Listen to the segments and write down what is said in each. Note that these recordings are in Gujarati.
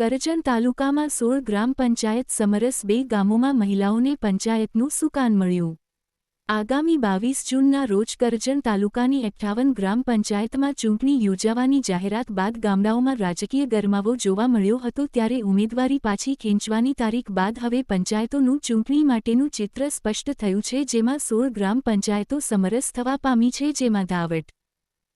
કરજણ તાલુકામાં સોળ ગ્રામ પંચાયત સમરસ બે ગામોમાં મહિલાઓને પંચાયતનું સુકાન મળ્યું. આગામી બાવીસ જૂનના રોજ કરજણ તાલુકાની અઠ્ઠાવન ગ્રામ પંચાયતમાં ચૂંટણી યોજાવાની જાહેરાત બાદ ગામડાઓમાં રાજકીય ગરમાવો જોવા મળ્યો હતો ત્યારે ઉમેદવારી પાછી ખેંચવાની તારીખ બાદ હવે પંચાયતોનું ચૂંટણી માટેનું ચિત્ર સ્પષ્ટ થયું છે જેમાં સોળ ગ્રામ પંચાયતો સમરસ થવા પામી છે જેમાં ધાવટ,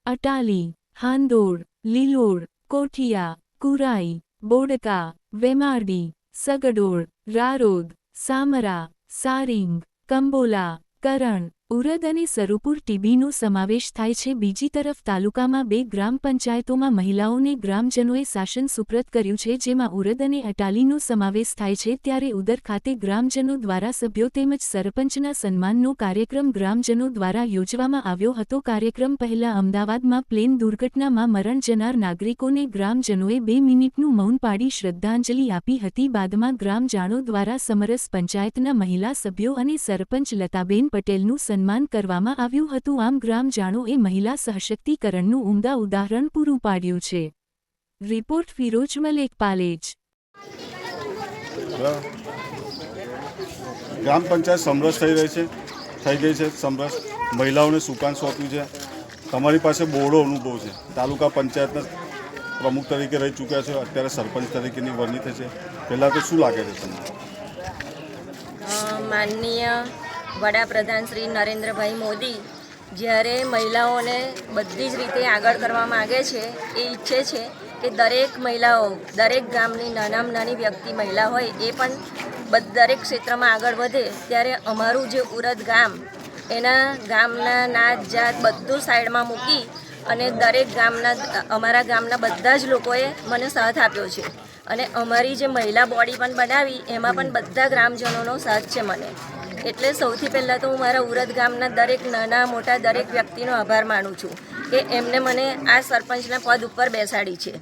અટાલી હાંદોડ લીલોડ, કોઠિયા, કુરાઈ બોડકા વેમારડી સગડોળ રારોદ સામરા સારિંગ કંબોલા કરણ ઉરદ અને સરુપુર ટીબીનો સમાવેશ થાય છે. બીજી તરફ તાલુકામાં બે ગ્રામ પંચાયતોમાં મહિલાઓને ગ્રામજનોએ શાસન સુપ્રત કર્યું છે, જેમાં ઉરદ અને અટાલીનો સમાવેશ થાય છે. ત્યારે ઉદર ખાતે ગ્રામજનો દ્વારા સભ્યો તેમજ સરપંચના સન્માનનો કાર્યક્રમ ગ્રામજનો દ્વારા યોજવામાં આવ્યો હતો. કાર્યક્રમ પહેલા અમદાવાદમાં પ્લેન દુર્ઘટનામાં મરણ જનાર નાગરિકોને ગ્રામજનોએ બે મિનિટનું મૌન પાડી શ્રદ્ધાંજલિ આપી હતી. બાદમાં ગ્રામજાણો દ્વારા સમરસ પંચાયતના મહિલા સભ્યો અને સરપંચ લતાબેન પટેલનું સન્માન કરવામાં આવ્યું હતું. આમ ગ્રામજાણોએ મહિલા સશક્તિકરણનું ઉમદા ઉદાહરણ પૂરું પાડ્યું છે. રિપોર્ટ ફિરોજ મલેક પાલેજ. ગ્રામ પંચાયત સમરસ થઈ રહી છે. થઈ ગઈ છે સમરસ. મહિલાઓને સુકાન સોંપ્યું છે. તમારી પાસે બોડો અનુભવ છે. તાલુકા પંચાયતના પ્રમુખ તરીકે રહી ચૂક્યા છો. અત્યારે સરપંચ તરીકેની વરણી થઈ છે. પહેલાં તો શું લાગે છે તમને? માનનીય વડાપ્રધાન શ્રી નરેન્દ્રભાઈ મોદી જ્યારે મહિલાઓને બધી જ રીતે આગળ કરવા માગે છે એ ઈચ્છે છે કે દરેક મહિલાઓ દરેક ગામની નાનામાં નાની વ્યક્તિ મહિલા હોય એ પણ દરેક ક્ષેત્રમાં આગળ વધે. ત્યારે અમારું જે ઉરદ ગામ એના ગામના નાત જાત બધું સાઈડમાં મૂકી અને દરેક ગામના અમારા ગામના બધા જ લોકોએ મને સાથ આપ્યો છે. અને અમારી જે મહિલા બોડી પણ બનાવી એમાં પણ બધા ગ્રામજનોનો સાથ છે મને. એટલે સૌથી પહેલાં તો હું મારા ઉરદ ગામના દરેક નાના મોટા દરેક વ્યક્તિનો આભાર માનું છું કે એમને મને આ સરપંચના પદ ઉપર બેસાડી છે.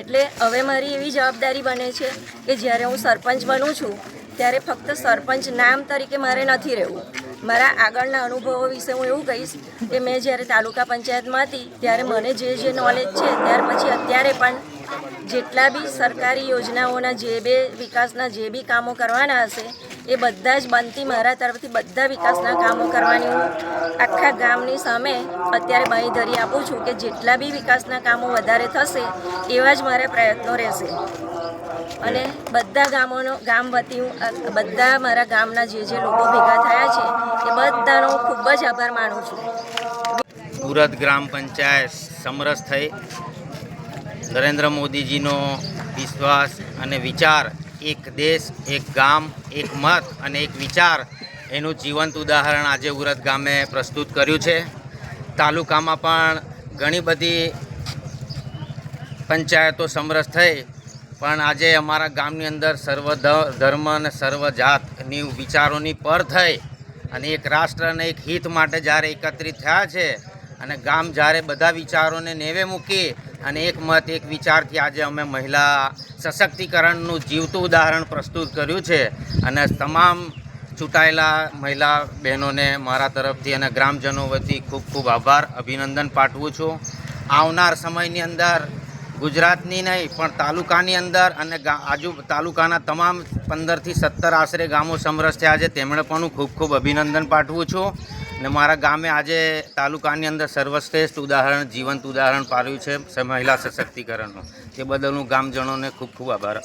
એટલે હવે મારી એવી જવાબદારી બને છે કે જ્યારે હું સરપંચ બનું છું, ત્યારે ફક્ત સરપંચ નામ તરીકે મારે નથી રહેવું. મારા આગળના અનુભવો વિશે હું એવું કહીશ કે મેં જ્યારે તાલુકા પંચાયતમાં હતી, ત્યારે મને જે જે નોલેજ છે, ત્યાર પછી અત્યારે પણ જેટલા બી સરકારી યોજનાઓના જે બે વિકાસના જે બી કામો કરવાના હશે એ બધા જ બનતી મારા તરફથી બધા વિકાસના કામો કરવાની હું આખા ગામની સામે અત્યારે બાંયધરી આપું છું કે જેટલા બી વિકાસના કામો વધારે થશે, એવા જ મારા પ્રયત્નો રહેશે. અને બધા ગામોનો ગામ વતી હું બધા મારા ગામના જે જે લોકો ભેગા થયા છે, એ બધાનો હું ખૂબ જ આભાર માનું છું. સુરત ગ્રામ પંચાયત સમરસ થઈ. નરેન્દ્ર મોદીજીનો વિશ્વાસ અને વિચાર એક દેશ, એક ગામ, એક મત અને એક વિચાર એનું જીવંત ઉદાહરણ આજે ઉરત ગામે પ્રસ્તુત કર્યું છે. તાલુકામાં પણ ઘણી બધી પંચાયતો સમરસ થઈ, પણ આજે અમારા ગામની અંદર સર્વ ધર્મ અને સર્વ જાતની વિચારોની પર થઈ અને એક રાષ્ટ્ર અને એક હિત માટે જ્યારે એકત્રિત થયા છે અને ગામ જ્યારે બધા વિચારોને નેવે મૂકી અને એક મત, એક વિચારથી આજે અમે મહિલા સશક્તિકરણનું જીવતું ઉદાહરણ પ્રસ્તુત કર્યું છે. અને તમામ ચૂંટાયેલા મહિલા બહેનોને મારા તરફથી અને ગ્રામજનો વતી ખૂબ ખૂબ આભાર. અભિનંદન પાઠવું છું. આવનાર સમયની અંદર, ગુજરાતની નહીં, પણ તાલુકાની અંદર અને આજુ, તાલુકાના તમામ પંદરથી સત્તર આશરે ગામો સમરસ થયા છે તેમણે પણ હું ખૂબ ખૂબ અભિનંદન પાઠવું છું. ને મારા ગામે આજે તાલુકાની અંદર સર્વશ્રેષ્ઠ ઉદાહરણ, જીવંત ઉદાહરણ પાડ્યું છે મહિલા સશક્તિકરણનું. તે બદલ હું ગામજનોને ખૂબ ખૂબ આભાર.